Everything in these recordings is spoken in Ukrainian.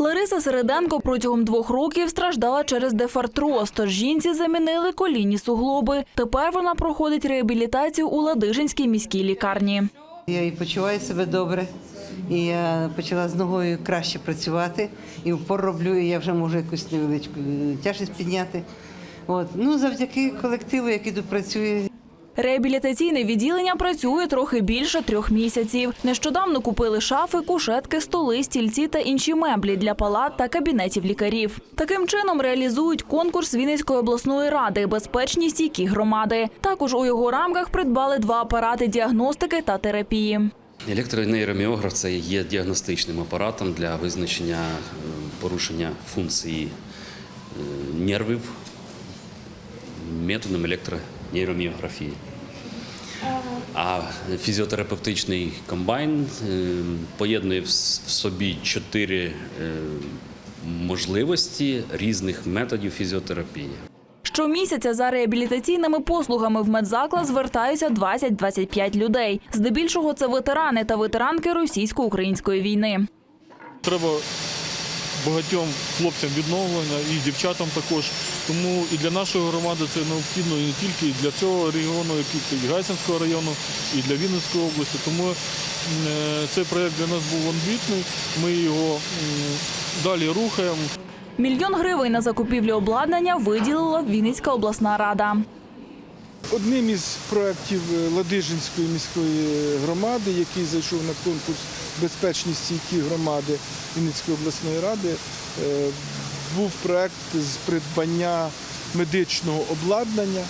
Лариса Середенко протягом двох років страждала через дефартроз, тож жінці замінили колінні суглоби. Тепер вона проходить реабілітацію у Ладижинській міській лікарні. Я і почуваю себе добре. І я почала з ногою краще працювати. І впор роблю, і я вже можу якусь невеличку тяжесть підняти. От. Ну, завдяки колективу, який тут працює, Реабілітаційне відділення працює трохи більше трьох місяців. Нещодавно купили шафи, кушетки, столи, стільці та інші меблі для палат та кабінетів лікарів. Таким чином реалізують конкурс Вінницької обласної ради Безпечні стійкі громади. Також у його рамках придбали два апарати діагностики та терапії. Електронейроміограф це є діагностичним апаратом для визначення е, порушення функції е, нервів методом електронейроміографії. А фізіотерапевтичний комбайн е, поєднує в собі чотири е, можливості різних методів фізіотерапії. Щомісяця за реабілітаційними послугами в медзаклад звертаються 20-25 людей. Здебільшого це ветерани та ветеранки російсько-української війни. Треба багатьом хлопцям відновлення і дівчатам також. Тому і для нашої громади це необхідно і не тільки для цього регіону, і Гайсинського району, і для Вінницької області. Тому е, цей проєкт для нас був амбітний. Ми його далі рухаємо. Мільйон гривень на закупівлю обладнання виділила Вінницька обласна рада. Одним із проєктів е, Ладижинської міської громади, який зайшов на конкурс Безпечні стійкі громади Вінницької обласної ради, е, був проєкт з придбання медичного обладнання. Е,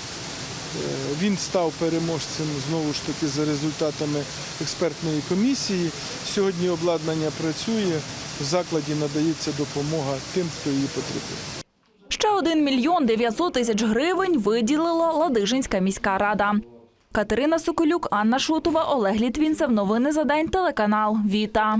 Він став переможцем знову ж таки за результатами експертної комісії. Сьогодні обладнання працює, в закладі надається допомога тим, хто її потребує. Ще один мільйон 900 тисяч гривень виділила Ладижинська міська рада. Катерина Соколюк, Анна Шутова, Олег Літвінцев. Новини за день. Телеканал Віта.